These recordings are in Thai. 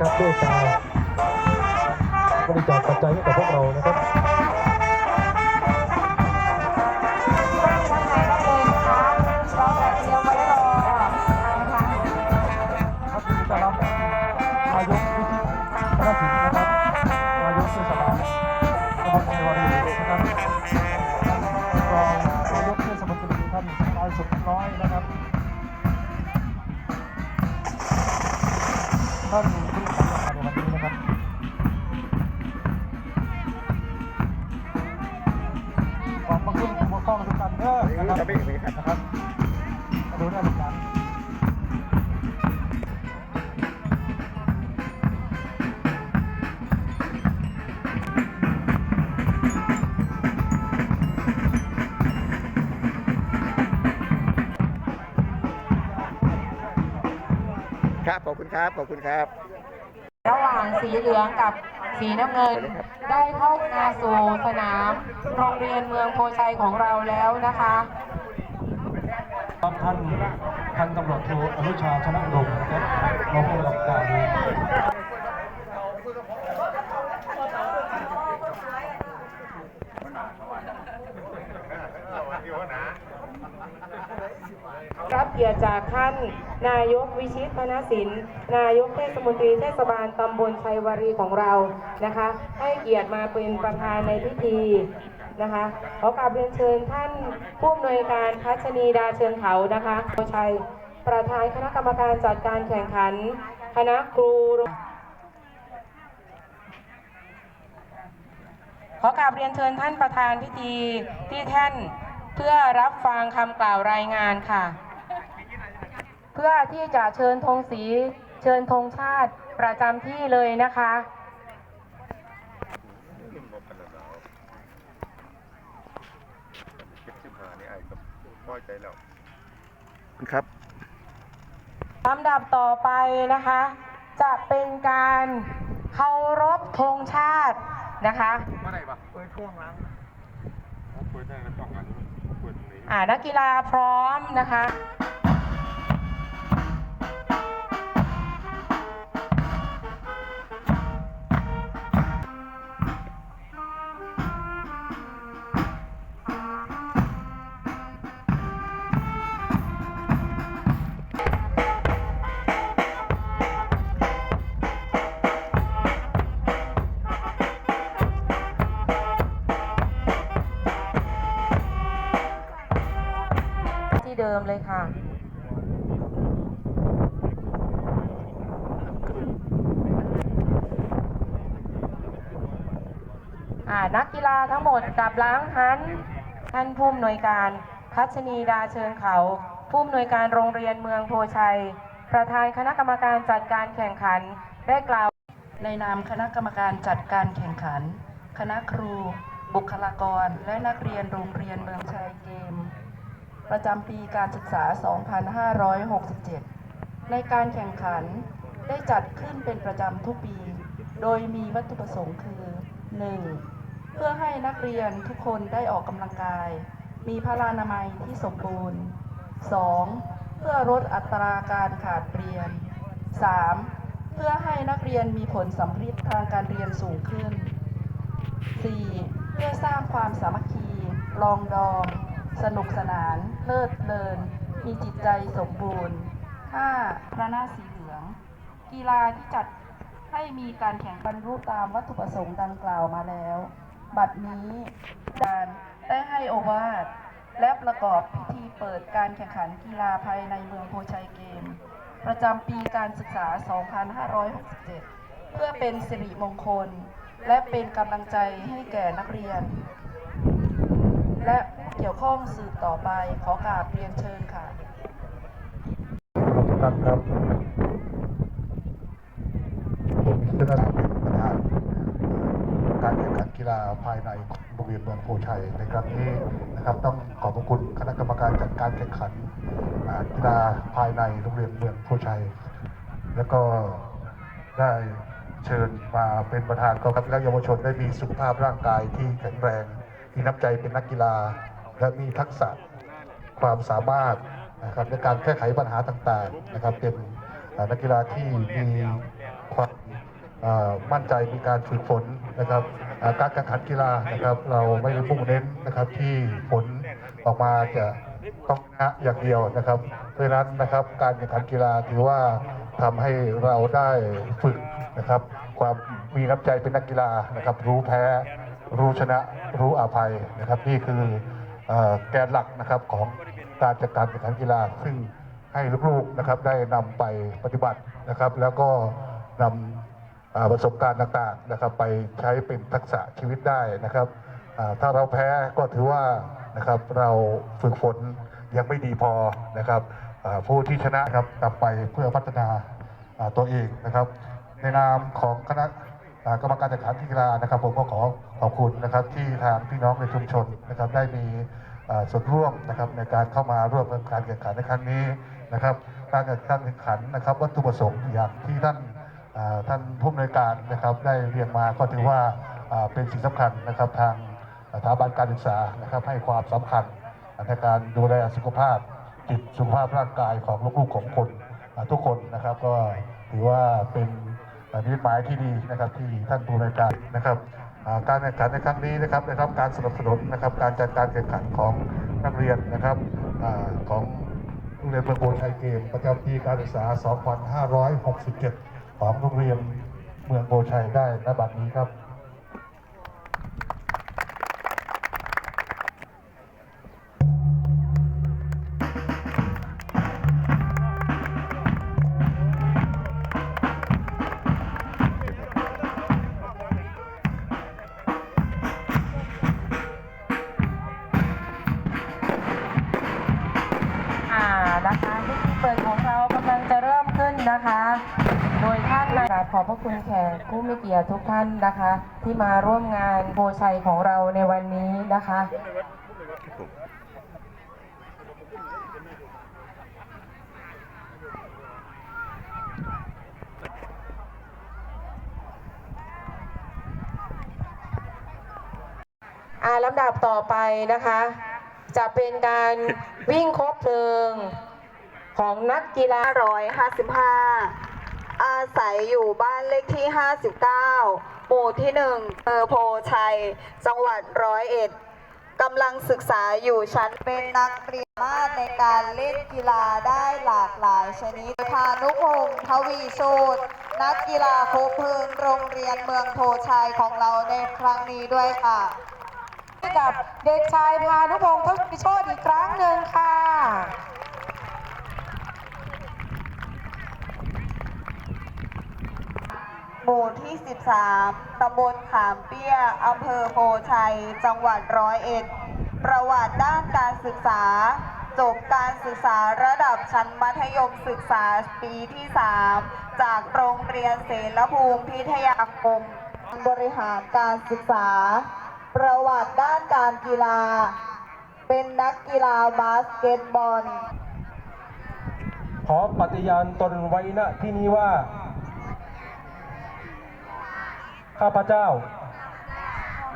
นะครับเมตตาบริจาคปัจจัยให้กับพวกเรานะครับครับต้อนรับนายกวิชิตพระสินนะครับนายกเทศบาลตำบลเทวารีน นะครับขอบพระคุณผู้ปกครองทุกท่านเด้อนะครับนะครับมาดูได้ทุกอย่างครับ ขอบคุณครับ ขอบคุณครับ สีเหลืองกับสีน้ำเงิน ได้เข้ามาสู่สนามโรงเรียนเมืองโพชัยของเราแล้วนะคะครับท่านพันตำรวจโทอนุชาชนะดมนะครับรองผู้กำกับการรับเกียรติจากท่าน นายกวิชิตพนศิลป์นายกเทศมนตรีเทศบาลตำบลชัยวารีของเรานะคะ ให้เกียรติมาเป็นประธานในพิธีนะคะขอกราบเรียนเชิญท่านผู้อำนวยการพัชนีดาเชิญเขานะคะโชัยประธานคณะกรรมการจัดการแข่งขัน คณะครูขอกราบเรียนเชิญท่านประธานพิธีที่แท่นเพื่อรับฟังคำกล่าวรายงานค่ะ เพื่อที่จะเชิญธงสีเชิญธงชาติประจำที่เลยนะคะครับลำดับต่อไปนะคะ จะเป็นการเคารพธงชาตินะคะอ่านักกีฬาพร้อมนะคะ ดิมเลยค่ะ นักกีฬาทั้งหมดกลับล้างหัน ท่านผู้อำนวยการพัชนีดาเชิญเขา ผู้อำนวยการโรงเรียนเมืองโพชัย ประธานคณะกรรมการจัดการแข่งขันได้กล่าว ในนามคณะกรรมการจัดการแข่งขัน คณะครู บุคลากร และนักเรียนโรงเรียนเมืองชัยเกม ประจำปีการศึกษา 2567 ในการแข่งขันได้จัดขึ้นเป็นประจำทุกปี โดยมีวัตถุประสงค์คือ 1. เพื่อให้นักเรียนทุกคนได้ออกกำลังกาย มีพลานามัยที่สมบูรณ์ 2. เพื่อลดอัตราการขาดเรียน 3. เพื่อให้นักเรียนมีผลสัมฤทธิ์ทางการเรียนสูงขึ้น 4. เพื่อสร้างความสามัคคี ลองดอง สนุกสนาน เพลิดเพลิน มีจิตใจสมบูรณ์ 5. พระนาสีเหลือง กีฬาที่จัดให้มีการแข่งบรรลุตามวัตถุประสงค์ดังกล่าวมาแล้ว บัดนี้การได้ให้โอวาทและประกอบพิธีเปิดการแข่งขันกีฬาภายในเมืองโพชัยเกม ประจำปีการศึกษา 2567 เพื่อเป็นสิริมงคล และเป็นกำลังใจให้แก่นักเรียน และ เกี่ยวข้องสืบต่อไปขอกราบเรียนเชิญค่ะทุกท่านครับผมชนะกีฬาภายในโรงเรียนเมืองโพชัยในครั้งนี้นะครับ ต้องขอบพระคุณคณะกรรมการจัดการแข่งขันกีฬาภายในโรงเรียนเมืองโพชัย แล้วก็ได้เชิญมาเป็นประธานกองทัพและเยาวชนได้มีสุขภาพร่างกายที่แข็งแรง มีน้ำใจเป็นนักกีฬา และมีทักษะความสามารถนะครับในการแก้ไขปัญหาต่างๆนะครับ เป็นนักกีฬาที่มีความมั่นใจมีการฝึกฝนนะครับการแข่งขันกีฬานะครับ เราไม่ได้มุ่งเน้นนะครับที่ผลออกมาจะต้องชนะอย่างเดียวนะครับเพราะฉะนั้นนะครับการแข่งขันกีฬาถือว่าทำให้เราได้ฝึกนะครับ ความมีน้ำใจเป็นนักกีฬานะครับ รู้แพ้ รู้ชนะรู้อภัยนะครับนี่คือ แกนหลักนะครับของการจัดการแข่งขันกีฬา ซึ่งให้ลูกๆนะครับได้นำไปปฏิบัตินะครับ แล้วก็นำอ่าประสบการณ์ต่างๆนะครับ ไปใช้เป็นทักษะชีวิตได้นะครับถ้าเราแพ้ก็ถือว่านะครับเราฝึกฝนยังไม่ดีพอนะครับผู้ที่ชนะครับกลับไปเพื่อพัฒนาตัวเองนะครับ ในนามของคณะ กรรมการจัดการกีฬานะครับ ผมก็ขอขอบคุณนะครับที่ทางพี่น้องในชุมชนนะครับได้มีส่วนร่วมนะครับในการเข้ามาร่วมการแข่งขันในครั้งนี้นะครับ การแข่งขันนะครับ วัตถุประสงค์อย่างที่ท่านท่านผู้อำนวยการนะครับ ได้เรียงมาก็ถือว่าเป็นสิ่งสำคัญนะครับทางสถาบันการศึกษานะครับ ให้ความสำคัญในการดูแลสุขภาพจิตสุขภาพร่างกายของลูกๆของคนทุกคนนะครับ ก็ถือว่าเป็น อันนี้หมายที่ดีนะครับที่ท่านผู้อำนวยการนะครับการแข่งขันในครั้งนี้นะครับได้รับการสนับสนุนนะครับ การจัดการแข่งขันของนักเรียนนะครับอของโรงเรียนเมืองโพชัยเกมประจำปีการศึกษา 2567 ของโรงเรียนเมืองโบชัยได้ณบัดนี้ครับ นะคะ โดยท่านนายขอบพระคุณแขกผู้มีเกียรติทุกท่านนะคะ ที่มาร่วมงานโพชัยของเราในวันนี้นะคะ อาลำดับต่อไปนะคะ จะเป็นการวิ่งคบเพลิง ของนักกีฬา555 อาศัยอยู่บ้านเลขที่ 59 หมู่ที่1เภอโพชัย จังหวัดร้อยเอ็ดกำลังศึกษาอยู่ชั้นเป็นนักเรียนมากในการเล่นกีฬาได้หลากหลายชนิดพานุพงศ์ทวีโชตนักกีฬาโคกเพลิงโรงเรียนเมืองโพชัยของเราในครั้งนี้ด้วยค่ะให้กับเด็กชายพานุพงศ์ทวีโชตอีกครั้งหนึ่งค่ะ หมู่ที่ 13 ตำบลขามเปี้ย อำเภอโพชัย จังหวัดร้อยเอ็ด ประวัติด้านการศึกษา จบการศึกษาระดับชั้นมัธยมศึกษาปีที่ 3 จากโรงเรียนเสรภูมิพิทยาคม บริหารการศึกษา ประวัติด้านการกีฬา เป็นนักกีฬาบาสเกตบอล ขอปฏิญาณตนไว้ณที่นี้ว่า ข้าพเจ้า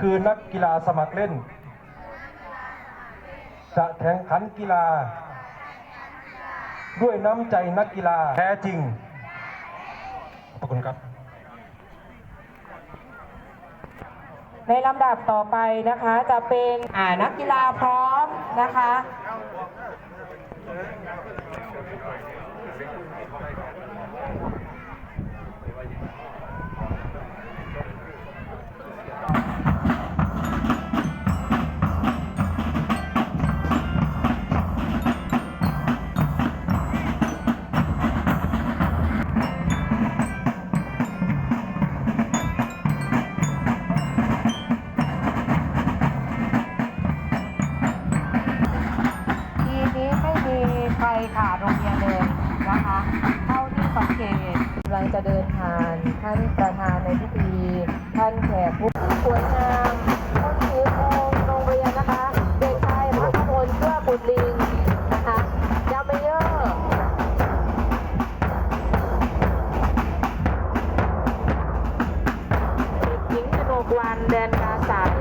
คือนักกีฬาสมัครเล่น จะแข่งขันกีฬา ด้วยน้ำใจนักกีฬาแท้จริง ขอบคุณครับ ในลำดับต่อไปนะคะจะเป็นอ่านักกีฬาพร้อมนะคะ การแขกสวยงามต้นคิ้วองโรงเรียนนะคะเด็กชายพัฒพลเชื่อบุตรลิงนะคะยาเมเยอร์ด็กหญิงกนกวันแดนกาสาย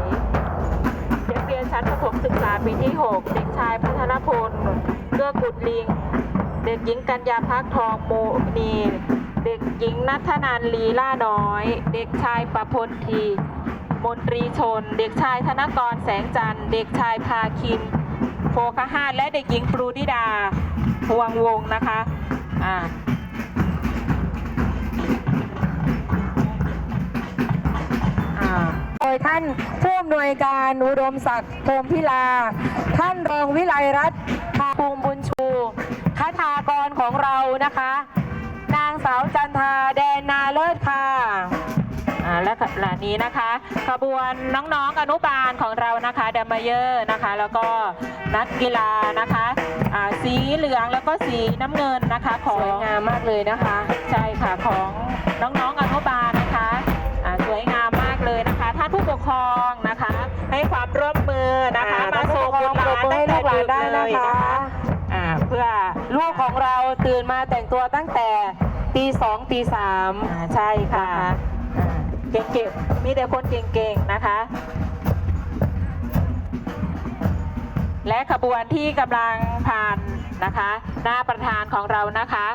เด็กเรียนชั้นประถมศึกษาปีที่ 6 เด็กชายพัฒนพลเกื้อกุดลิง เด็กหญิงกัญญาพักทองโมนีเด็กหญิงนัทนานลีล่าน้อย เด็กชายป พลที มนตรีชน เด็กชายธนกรแสงจันทร์ เด็กชายพาคินโฟคหาตและเด็กหญิงปรูดิดาพวงวงนะคะอ่าโดยท่านผู้อำนวยการอุดมศักดิ์พรหมพิลา ท่านรองวิไลรัตน์ภาภูมิบุญชูคทากรของเรานะคะ นางสาวจันทาแดนนาเลิศค่ะ อ่าและขณะนี้นะคะ ขบวนน้องๆอนุบาลของเรานะคะดัมเมเยอร์นะคะ แล้วก็นักกีฬานะคะอ่าสีเหลืองแล้วก็สีน้ำเงินนะคะขสองวยงามมากเลยนะคะ ใช่ค่ะของน้องๆอนุบาลนะคะอ่าสวยงามมากเลยนะคะท่านผู้ปกครองนะคะ ให้ความร่วมมือนะคะอ่ามาส่งบุตรหลานปรบมือให้ลูกหลานได้ตั้งแต่นะคะดึกเลยอ่าเพื่อลูกของเราตื่นมาแต่งตัวตั้งแต่ตีสองตีสามอ่าใช่ค่ะอ่า เก่งๆ มีแต่คนเก่งๆ นะคะ และขบวนที่กำลังผ่านนะคะ หน้าประธานของเรานะคะ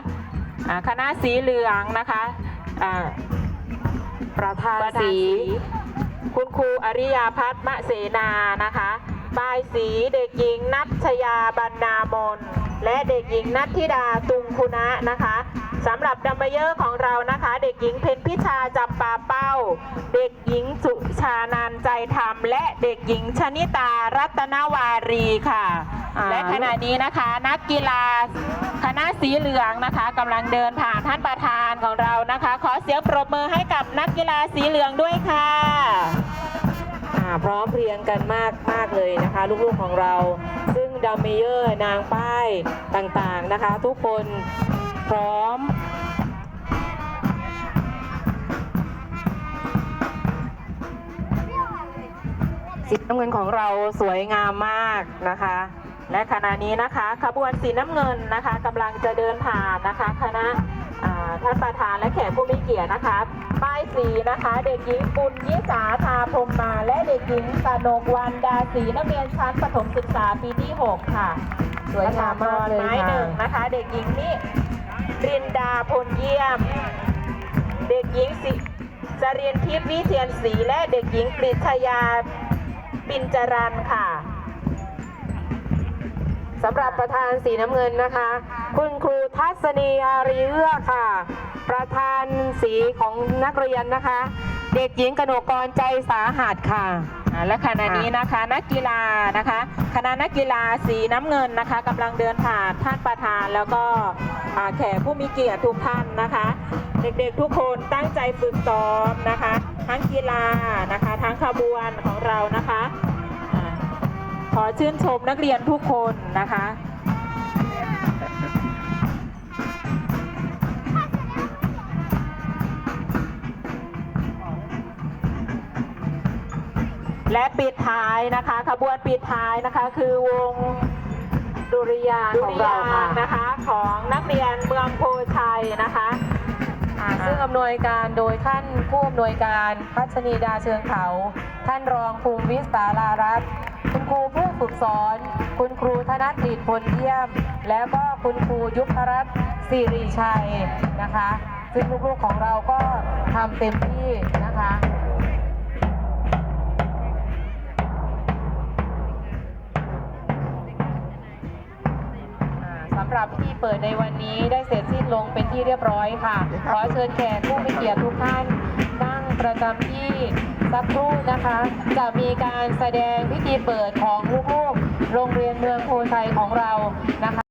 อ่าคณะสีเหลืองนะคะอ่าประธานประธานสีสีคุณครูอริยาพัฒน์มะเสนานะคะบายสีเด็กหญิงนัชยาบรรณามน และเด็กหญิงนัทธิดาตุงคุณะนะคะ สำหรับดัมเบลเยอร์ของเรานะคะ เด็กหญิงเพนพิชาจำปาเป้า เด็กหญิงสุชานานใจธรรม และเด็กหญิงชนิตารัตนวารีค่ะอ่าและขณะนี้นะคะนักกีฬาคณะสีเหลืองนะคะกำลังเดินผ่านท่านประธานของเรานะคะ ขอเสียงปรบมือให้กับนักกีฬาสีเหลืองด้วยค่ะอ่าพร้อมเพรียงกันมากมากเลยนะคะ ลูกๆของเรา ซึ่งดัมเมเยอร์นางป้ายต่างๆนะคะ ทุกคน พร้อม สีน้ำเงินของเราสวยงามมากนะคะ และขณะนี้นะคะขบวนสีน้ำเงินนะคะกำลังจะเดินผ่านนะคะคณะอ่าท่านประธานและแขกผู้มีเกียรตินะคะ ป้ายสีนะคะ เด็กหญิงปุญยิสาทาพรหมมา และเด็กหญิงกนกวันดาศรีนักเรียนชั้นประถมศึกษาปีที่ 6 ค่ะ สวยงามมากเลยไม้ค่ะหนึ่งนะคะ เด็กหญิงนี่ รินดาพลเยี่ยม เด็กหญิงสิจรินทิพย์วิเทียนศรีและเด็กหญิงกฤษยาปินจรันค่ะสำหรับประธานสีน้ำเงินนะคะ คุณครูทัศนีอารีเอื้อค่ะ ประธานสีของนักเรียนนะคะ เด็กหญิงกนกกรใจสาหัสค่ะ อ่าและขณะนี้นะคะนักกีฬานะคะคณะนักกีฬาสีน้ำเงินนะคะกำลังเดินผ่านท่านประธาน แล้วก็อ่าแขกผู้มีเกียรติทุกท่านนะคะ เด็กๆทุกคนตั้งใจฝึกซ้อมนะคะ ทั้งกีฬานะคะ ทั้งขบวนของเรานะคะอ่าขอชื่นชมนักเรียนทุกคนนะคะ และปิดท้ายนะคะขบวนปิดท้ายนะคะ คือวงดุริยางค์ของเราค่ะ นะคะ ของนักเรียนเมืองโพชัยนะคะอ่าซึ่งอำนวยการโดยท่านผู้อำนวยการพัชนีดาเชิงเขา ท่านรองภูมิวิสารารัตน์คุณครูผู้ฝึกสอน คุณครูธนกฤษพลเยี่ยม แล้วก็คุณครูยุพรัตน์สิริชัยนะคะ ซึ่งลูกๆของเราก็ทำเต็มที่นะคะ หรับพิธีเปิดในวันนี้ได้เสร็จสิ้นลงเป็นที่เรียบร้อยค่ะ ขอเชิญแขกผู้มีเกียรติทุกท่านนั่งประจำที่สักครู่นะคะ จะมีการแสดงพิธีเปิดของลูกๆโรงเรียนเมืองโพชัยของเรานะคะ